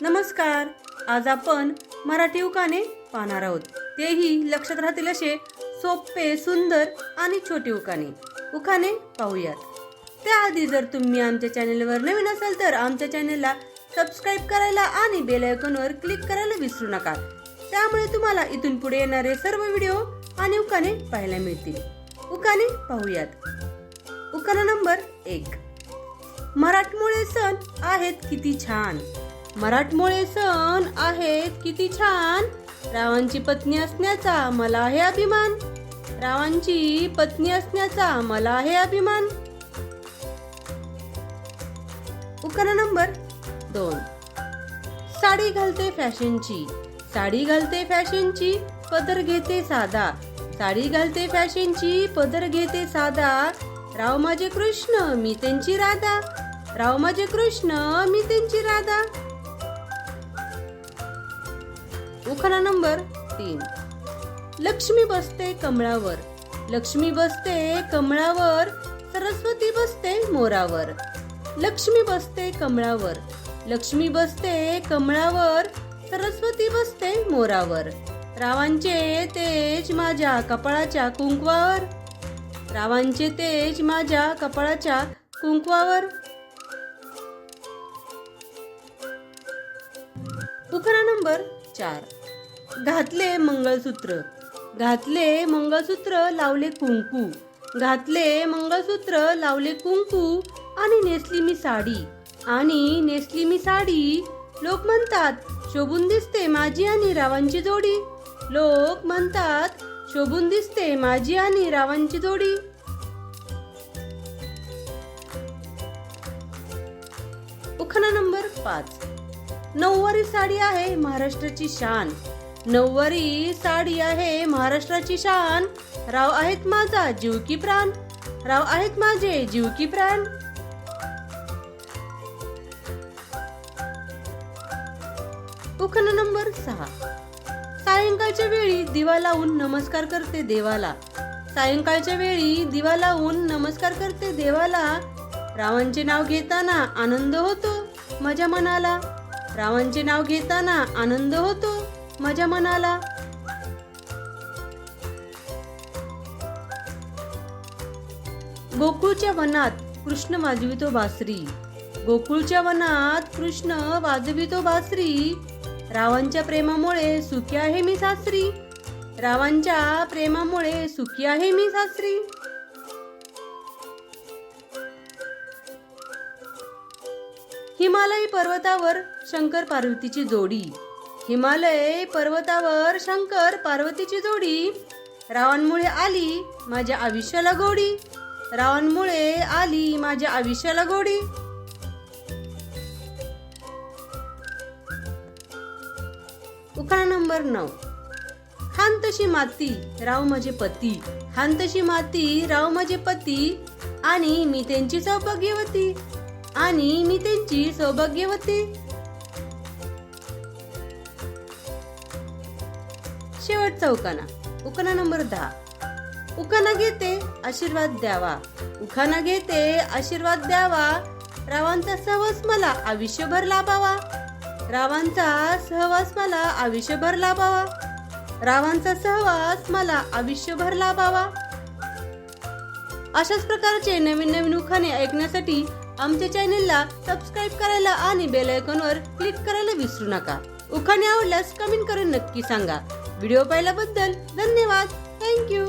नमस्कार. आज आपण मराठी उकाने पाहणार आहोत. तेही लक्षात राहतील असे सोपे सुंदर आणि छोटे उकाने. उखाणे पाहूयात. त्याआधी जर तुम्ही आमच्या चॅनेलवर नवीन असाल तर आमच्या चॅनेलला सबस्क्राईब करायला आणि बेल आयकॉनवर क्लिक करायला विसरू नका. त्यामुळे तुम्हाला इथून पुढे येणारे सर्व व्हिडिओ आणि उकाने पाहायला मिळतील. उकाने पाहूयात. उकाना नंबर एक. मराठमोळे सण आहेत किती छान. मराठमोळे सण आहेत किती छान. रावांची पत्नी असण्याचा मला आहे अभिमान. रावांची पत्नी असण्याचा मला आहे अभिमान. उखाणा नंबर दोन. साडी घालते फॅशनची. साडी घालते फॅशनची पदर घेते साधा. साडी घालते फॅशनची पदर घेते साधा. राव माझे कृष्ण मी त्यांची राधा. राव माझे कृष्ण मी त्यांची राधा. उखाणा नंबर तीन. लक्ष्मी बसते कमळावर. लक्ष्मी बसते कमळावर. सरस्वती बसते मोरावर. लक्ष्मी बसते कमळावर. लक्ष्मी बसते कमळावर. सरस्वती बसते मोरावर. रावांचे तेज माझ्या कपाळाच्या कुंकवावर. रावांचे तेज माझ्या कपाळाच्या कुंकवावर. उखाणा नंबर चार. घातले मंगळसूत्र. घातले मंगळसूत्र लावले कुंकू. घातले मंगळसूत्र लावले कुंकू आणि नेसली मी साडी. आणि नेसली मी साडी. लोक म्हणतात शोभून दिसते माझी आणि रावांची जोडी. लोक म्हणतात शोभून दिसते माझी आणि रावांची जोडी. उखाणा नंबर पाच. नऊवारी साडी आहे महाराष्ट्राची शान. नऊवारी साडी आहे महाराष्ट्राची शान. राव आहेत माझा जीव की प्राण. राव आहेत माझे जीव की प्राण. उखाणा नंबर सहा. सायंकाळच्या वेळी दिवा लावून नमस्कार करते देवाला. सायंकाळच्या वेळी दिवा लावून नमस्कार करते देवाला. रावांचे नाव घेताना आनंद होतो माझ्या मनाला. रावांचे नाव घेताना आनंद होतो माझ्या मनाला. गोकुळच्या वनात कृष्ण वाजवितो बासरी. गोकुळच्या वनात कृष्ण वाजवितो बासरी. रावांच्या प्रेमामुळे सुखी आहे मी सासरी. रावांच्या प्रेमामुळे सुखी आहे मी सासरी. हिमालय पर्वतावर शंकर पार्वतीची जोडी. हिमालय पर्वतावर शंकर पार्वतीची जोडी. रावांमुळे आली माझ्या आयुष्याला गोडी. रावांमुळे आली माझ्या आयुष्याला गोडी. उखाणा नंबर नऊ. हान तशी माती राव माझे पती. हान तशी माती राव माझे पती. आणि मी त्यांची सौभाग्यवती. आणि मी त्यांची सौभाग्यवती. शेवटचा उकाना. उकाना नंबर दहा. उकाना घेते आशीर्वाद द्यावा. उखाना घेते आशीर्वाद द्यावा. रावांचा सहवास मला आयुष्यभर लाभावा. रावांचा सहवास मला आयुष्यभर लाभावा. रावांचा सहवास मला आयुष्यभर लाभावा. अशाच प्रकारचे नवीन नवीन उखाणे ऐकण्यासाठी आमच्या चॅनेलला सबस्क्राईब करायला आणि बेल आयकॉनवर क्लिक करायला विसरू नका. उखाणे आवडल्यास कमेंट करून नक्की सांगा. व्हिडिओ पाहिल्याबद्दल धन्यवाद. थँक्यू